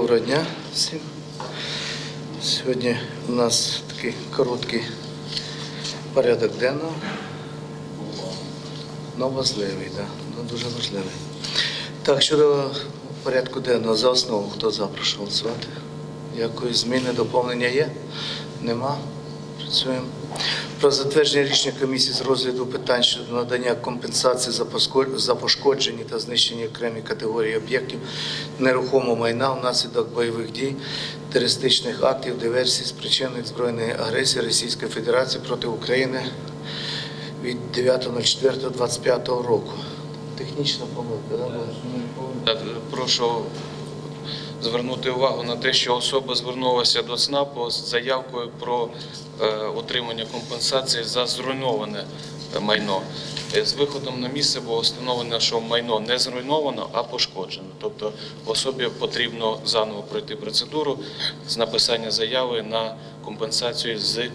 Доброго дня всім. Сьогодні у нас такий короткий порядок денного. Ну, важливий, да. ну, дуже важливий. Так, щодо порядку денного, за основу, хто за, прошу голосувати? Якої зміни, доповнення є? Нема? Працюємо. Про затвердження рішення комісії з розгляду питань щодо надання компенсації за пошкоджені та знищені окремі категорії об'єктів нерухомого майна внаслідок бойових дій, терористичних актів, диверсій, спричинених збройної агресії Російської Федерації проти України від 9.04.25 року. Технічна помилка? Так, прошу звернути увагу на те, що особа звернулася до ЦНАПу з заявкою про отримання компенсації за зруйноване е, майно. Е, З виходом на місце було встановлено, що майно не зруйновано, а пошкоджено. Тобто особі потрібно заново пройти процедуру з написання заяви на компенсацію з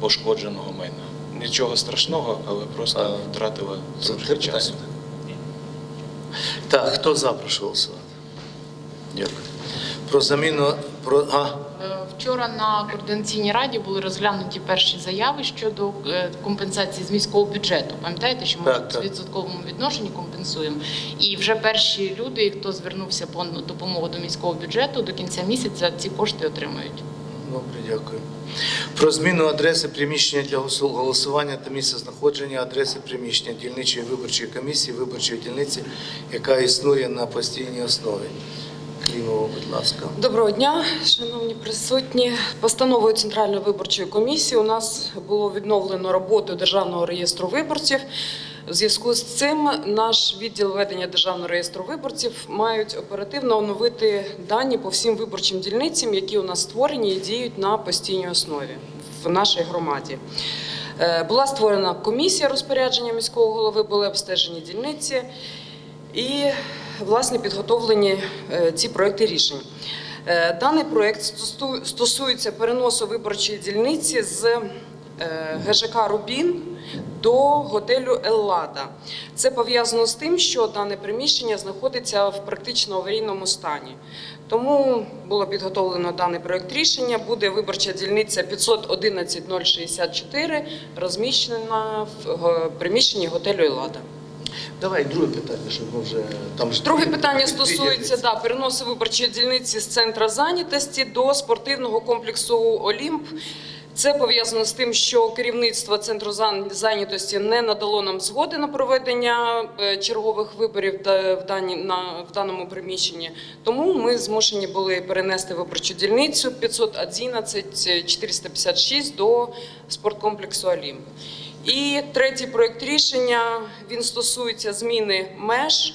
пошкодженого майна. Нічого страшного, але просто Це трошки часу. Так, хто за, прошу голосувати? Дякую. Про заміну, про, а, Е, Вчора на координаційній раді були розглянуті перші заяви щодо е, компенсації з міського бюджету. Пам'ятаєте, що ми Так, в відсотковому відношенні компенсуємо. І вже перші люди, хто звернувся по допомогу до міського бюджету, до кінця місяця ці кошти отримають. Добре, дякую. Про зміну адреси приміщення для голосування та місця знаходження адреси приміщення дільничої виборчої комісії виборчої дільниці, яка існує на постійній основі. Клімова, будь ласка. Доброго дня, шановні присутні. Постановою Центральної виборчої комісії у нас було відновлено роботу Державного реєстру виборців. У зв'язку з цим наш відділ ведення Державного реєстру виборців мають оперативно оновити дані по всім виборчим дільницям, які у нас створені і діють на постійній основі в нашій громаді. Е, Була створена комісія розпорядження міського голови, були обстежені дільниці і власне підготовлені е, ці проекти рішень. Е, Даний проект стосується переносу виборчої дільниці з е, ГЖК Рубін до готелю Еллада. Це пов'язано з тим, що дане приміщення знаходиться в практично аварійному стані. Тому було підготовлено даний проект рішення. Буде виборча дільниця 511064, розміщена в приміщенні готелю Еллада. Давай друге питання, щоб ми вже там ж Друге питання стосується да, переносу виборчої дільниці з центру зайнятості до спортивного комплексу Олімп. Це пов'язано з тим, що керівництво центру зайнятості не надало нам згоди на проведення е, чергових виборів в, дані, на, в даному приміщенні. Тому ми змушені були перенести виборчу дільницю 511 456 до спорткомплексу Олімп. І третій проект рішення він стосується зміни меж.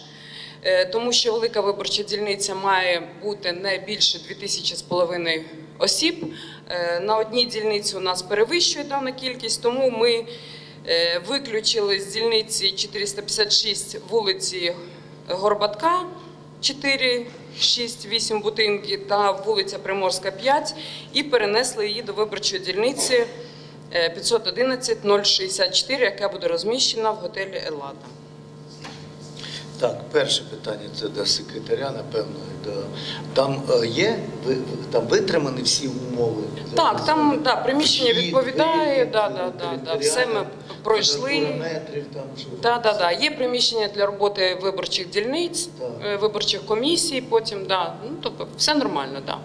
Е, тому що велика виборча дільниця має бути не більше 2000 з половиною осіб. Е, На одній дільниці у нас перевищує дана кількість, тому ми е, виключили з дільниці 456 вулиці Горбатка 4, 6, 8 будинки та вулиця Приморська 5 і перенесли її до виборчої дільниці 511 064, яка буде розміщена в готелі Еллада. Так, перше питання це до секретаря, напевно. До... Там е, є ви- там витримані всі умови. Так, там да, приміщення відповідає, да, да, да, да, все ми пройшли. Да, да, да. Є приміщення для роботи виборчих дільниць, Так. е, виборчих комісій, потім, да. ну, тобто все нормально, да.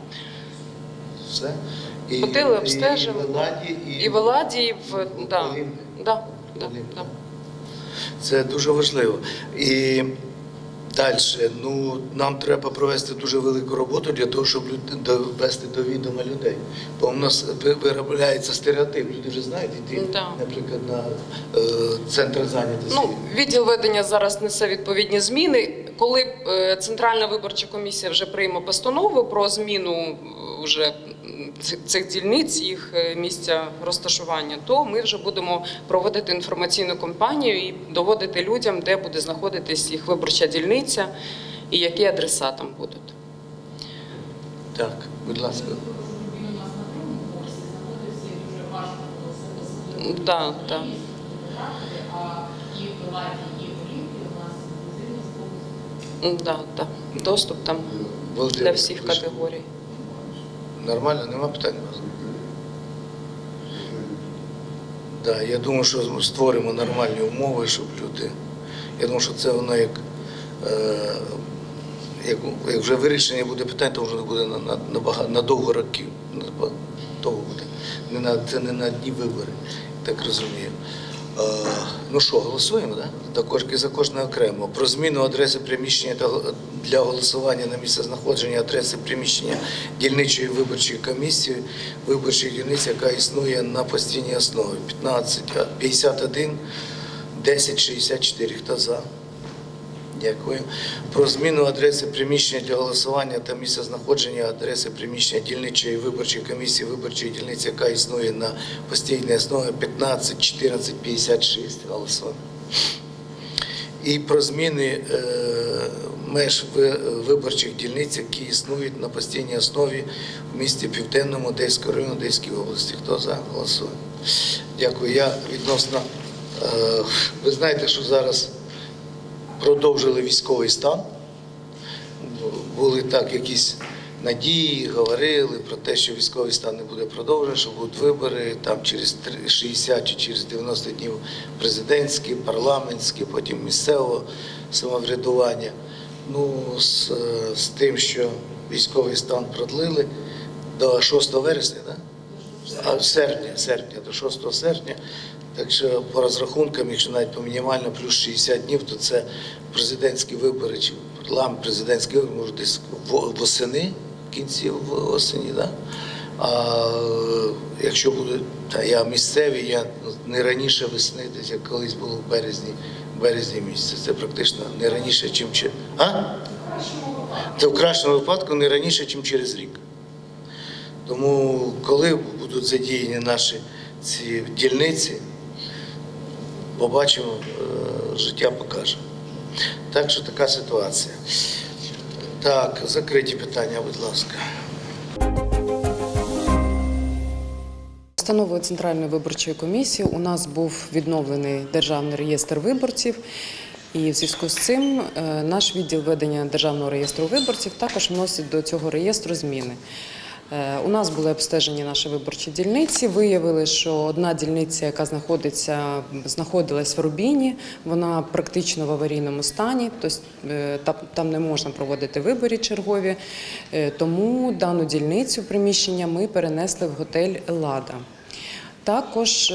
Все. Ходили, обстежили. І, в Еладі, і, І в Еладі, і в, да. Олімпі. Да, да, да. Це дуже важливо. І далі, ну нам треба провести дуже велику роботу для того, щоб довести до відома людей. Бо у нас виробляється стереотип. Люди вже знають йти, Да. наприклад, на е, центр зайнятості. Ну, відділ ведення зараз несе відповідні зміни. Коли е, Центральна виборча комісія вже прийме постанову про зміну е, вже цих дільниць, їх е, місця розташування, то ми вже будемо проводити інформаційну кампанію і доводити людям, де буде знаходитись їх виборча дільниця і які адреса там будуть. Так, будь ласка. Да, да. Да, да. Доступ там. Володимир, для всіх категорій. Нормально, нема питань вас? Да, я думаю, що ми створимо нормальні умови, щоб люди. Я думаю, що це воно як, е, як, як вже вирішення буде питань, то вже буде на, на, на, на довго років. На довго буде. Не на, це не на одні вибори, так розумію. Е, ну що, голосуємо. Да? Також за кожне окремо. Про зміну адреси приміщення для голосування на місце знаходження адреси приміщення дільничої виборчої комісії, виборчих дільниць, яка існує на постійній основі. 15, а, 51, 10, 64. Хто за? Дякую. Про зміну адреси приміщення для голосування та місця знаходження адреси приміщення дільничої виборчої комісії виборчої дільниці, яка існує на постійній основі 15 14 56. Голосуємо. І про зміни е, меж ви- виборчих дільниць, які існують на постійній основі в місті Південному Одеського району Одеської області. Хто за голосує? Дякую. Я відносно. Е, ви знаєте, що зараз продовжили військовий стан. Були так якісь надії, говорили про те, що військовий стан не буде продовжений, що будуть вибори там через 60 чи через 90 днів президентські, парламентські, потім місцевого самоврядування. Ну, з, з тим, що військовий стан продлили до 6 вересня, так? А серпня, серпня, до 6 серпня. Так що по розрахункам, якщо навіть по мінімально плюс 60 днів, то це президентські вибори чи парламент, президентські вибори, може десь восени, в кінці осені, да? А якщо буде, та я місцевий, я ну, не раніше весни, десь як колись було в березні, березні місяці. Це практично не раніше, чим чи. А? Це в кращому випадку не раніше, ніж через рік. Тому коли будуть задіяні наші ці дільниці, побачимо, е, життя покаже. Так що така ситуація. Так, закриті питання, будь ласка. Установою Центральної виборчої комісії у нас був відновлений державний реєстр виборців. І в зв'язку з цим е, наш відділ ведення державного реєстру виборців також вносить до цього реєстру зміни. Е, У нас були обстежені наші виборчі дільниці. Виявили, що одна дільниця, яка знаходиться, знаходилась в Рубіні, вона практично в аварійному стані, тобто е, там, не можна проводити вибори чергові. Е, Тому дану дільницю приміщення ми перенесли в готель Лада. Також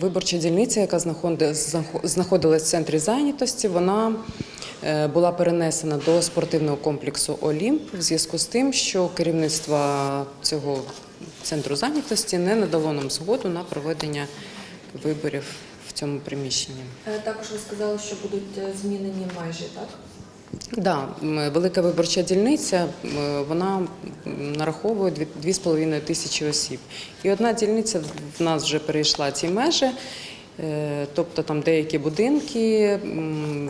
виборча дільниця, яка знаходи- знаходилась в центрі зайнятості, вона була перенесена до спортивного комплексу Олімп в зв'язку з тим, що керівництво цього центру зайнятості не надало нам згоду на проведення виборів в цьому приміщенні. Е, Також ви сказали, що будуть е, змінені межі, так? Да, велика виборча дільниця, вона нараховує дві- 2,5 тисячі осіб. І одна дільниця в нас вже перейшла ці межі, е, тобто там деякі будинки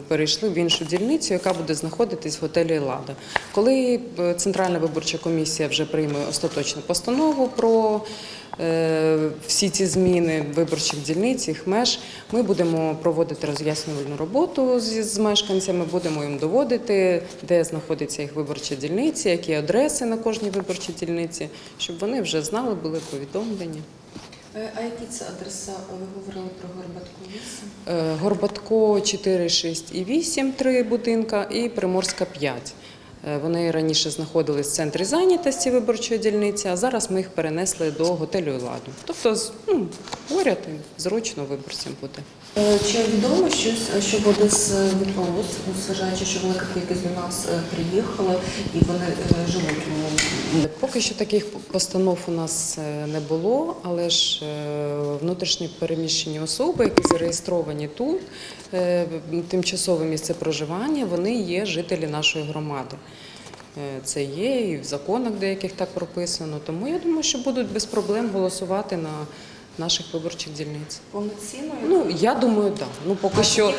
перейшли в іншу дільницю, яка буде знаходитись в готелі Лада. Коли е, Центральна виборча комісія вже прийме остаточну постанову про е, всі ці зміни виборчих дільниць, їх меж, ми будемо проводити роз'яснювальну роботу з, мешканцями, будемо їм доводити, де знаходяться їх виборчі дільниці, які адреси на кожній виборчій дільниці, щоб вони вже знали, були повідомлені. Е, А які це адреса? Ви говорили про Горбатку 8? Е, Горбатко 4, 6 і 8, три будинка, і Приморська 5. Е, Вони раніше знаходились в центрі зайнятості виборчої дільниці, а зараз ми їх перенесли до готелю «Ладу». Тобто, ну, поряд і зручно виборцям буде. Е, Чи відомо щось, що буде з ВПО, зважаючи, що велика кількість до нас е, приїхала і вони е, живуть у Поки що таких постанов у нас е, не було, але ж е, внутрішні переміщені особи, які зареєстровані тут, е, тимчасове місце проживання, вони є жителі нашої громади. Це є і в законах деяких так прописано. Тому я думаю, що будуть без проблем голосувати на наших виборчих дільниць. повноцінною? Ну я думаю, так. Ну поки що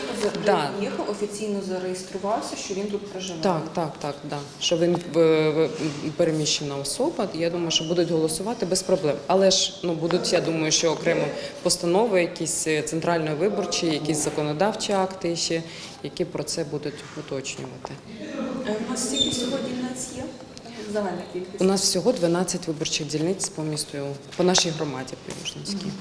да. приїхав, офіційно зареєструвався, що він тут проживає. Так, так, так, да. Що він переміщена особа. Я думаю, що будуть голосувати без проблем. Але ж ну будуть, я думаю, що окремо постанови, якісь е, центральної виборчі, якісь законодавчі акти ще, які про це будуть уточнювати. Е, У нас стільки сьогодні дільниць є? Загальна кількість. У нас всього 12 виборчих дільниць по місту, по нашій громаді Привожницькій.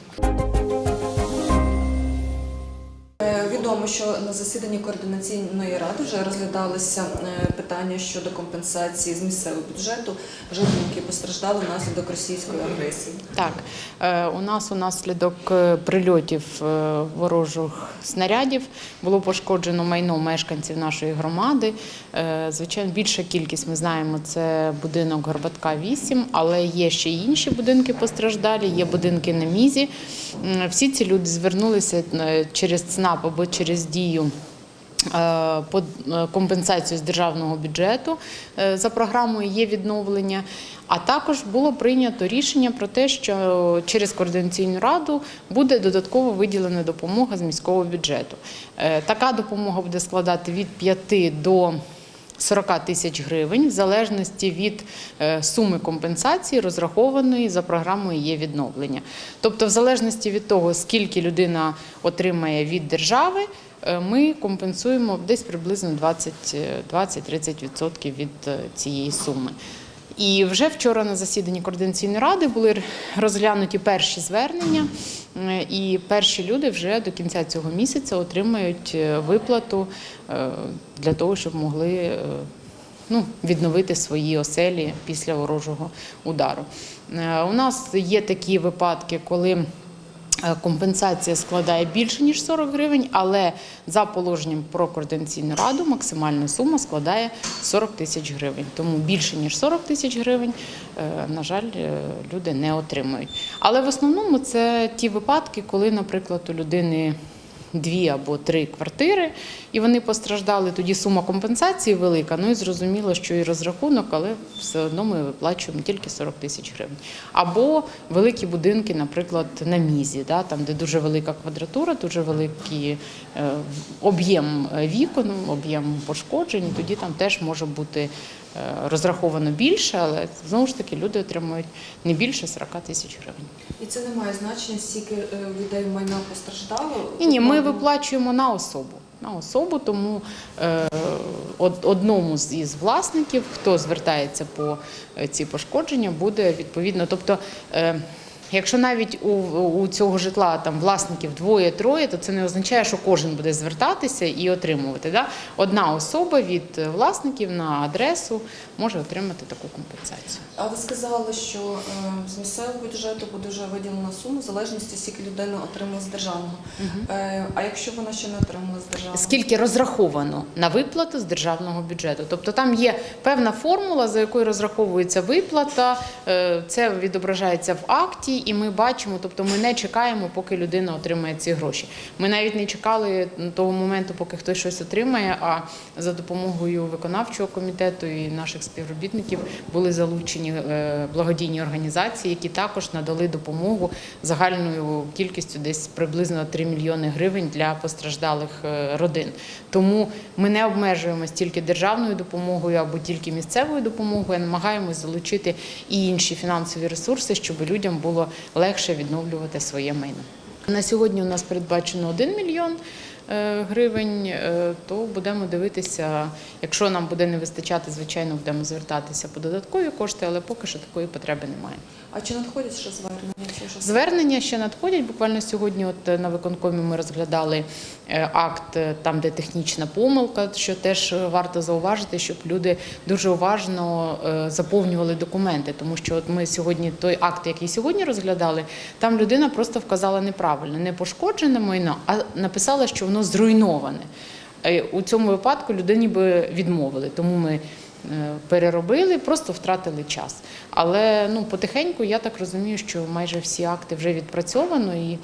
Відомо, що на засіданні координаційної ради вже розглядалися е, питання щодо компенсації з місцевого бюджету жителям, які постраждали внаслідок російської агресії. Так, е, у нас унаслідок е, прильотів ворожих снарядів було пошкоджено майно мешканців нашої громади. Звичайно, більша кількість ми знаємо, це будинок Горбатка 8, але є ще інші будинки постраждалі, є будинки на мізі. Всі ці люди звернулися через ЦНАП або через дію е, е, компенсацію з державного бюджету е, за програмою є відновлення. А також було прийнято рішення про те, що через координаційну раду буде додатково виділена допомога з міського бюджету. Така допомога буде складати від 5 до 40 тисяч гривень в залежності від е, суми компенсації, розрахованої за програмою є відновлення. Тобто, в залежності від того, скільки людина отримає від держави, е, ми компенсуємо десь приблизно 20, е, 20-30% від цієї суми. І вже вчора на засіданні координаційної ради були розглянуті перші звернення, е, і перші люди вже до кінця цього місяця отримають е, виплату е, для того, щоб могли ну, відновити свої оселі після ворожого удару. У нас є такі випадки, коли Компенсація складає більше ніж 40 гривень, але за положенням про координаційну раду максимальна сума складає 40 тисяч гривень. Тому більше ніж 40 тисяч гривень, е, на жаль, е, люди не отримують. Але в основному це ті випадки, коли, наприклад, у людини дві або три квартири, і вони постраждали. Тоді сума компенсації велика. Ну і зрозуміло, що і розрахунок, але все одно ми виплачуємо тільки 40 тисяч гривень. Або великі будинки, наприклад, на мізі, да, там, де дуже велика квадратура, дуже великий е, об'єм вікон, об'єм пошкоджень. Тоді там теж може бути е, розраховано більше, але знову ж таки люди отримують не більше 40 тисяч гривень. І це не має значення, скільки е, людей майна постраждало. Ні, ні, ми виплачуємо на особу. На особу, тому е, од- одному з із власників, хто звертається по е, ці пошкодження, буде відповідно. Тобто, е, якщо навіть у, у цього житла там власників двоє-троє, то це не означає, що кожен буде звертатися і отримувати. Да? Одна особа від власників на адресу може отримати таку компенсацію. А ви сказали, що е, з місцевого бюджету буде вже виділена сума в залежності, скільки людина отримала з державного. Е, а якщо вона ще не отримала з державного? скільки розраховано на виплату з державного бюджету. Тобто там є певна формула, за якою розраховується виплата. е, Це відображається в акті, і ми бачимо, тобто ми не чекаємо, поки людина отримає ці гроші. Ми навіть не чекали того моменту, поки хтось щось отримає. А за допомогою виконавчого комітету і наших співробітників були залучені е, благодійні організації, які також надали допомогу загальною кількістю десь приблизно 3 мільйони гривень для постраждалих е, родин. Тому ми не обмежуємось тільки державною допомогою або тільки місцевою допомогою, а намагаємось залучити і інші фінансові ресурси, щоб людям було легше відновлювати своє майно. На сьогодні у нас передбачено 1 мільйон е, гривень, е, то будемо дивитися. Якщо нам буде не вистачати, звичайно, будемо звертатися по додаткові кошти, але поки що такої потреби немає. А чи надходять ще звернення? Звернення ще надходять. Буквально сьогодні, от е, на виконкомі, ми розглядали акт е, там, де технічна помилка, що теж е, варто зауважити, щоб люди дуже уважно е, заповнювали документи. Тому що от ми сьогодні той акт, який сьогодні розглядали, там людина просто вказала неправильно, не пошкоджене майно, а написала, що воно зруйноване. Е, У цьому випадку людині би відмовили, тому ми е, переробили, просто втратили час. Але ну потихеньку я так розумію, що майже всі акти вже відпрацьовано і е,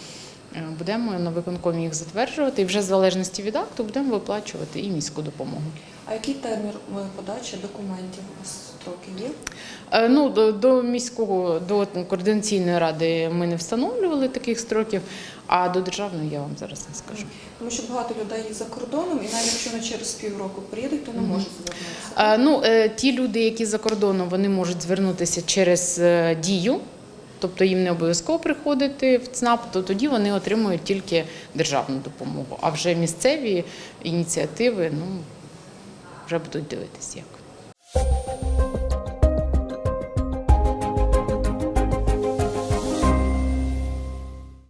будемо на виконкомі їх затверджувати. І вже в залежності від акту будемо виплачувати і міську допомогу. А який термін е, подачі документів? У вас строки є? Е, Ну, до, до міського, до координаційної ради ми не встановлювали таких строків, а до державної я вам зараз не скажу. Тому що багато людей за кордоном, і навіть якщо вони через півроку приїдуть, то не можуть звернутися. Е, Ну, е, ті люди, які за кордоном, вони можуть звернутися через е, дію, тобто їм не обов'язково приходити в ЦНАП, то тоді вони отримують тільки державну допомогу. А вже місцеві ініціативи, ну вже будуть дивитися як.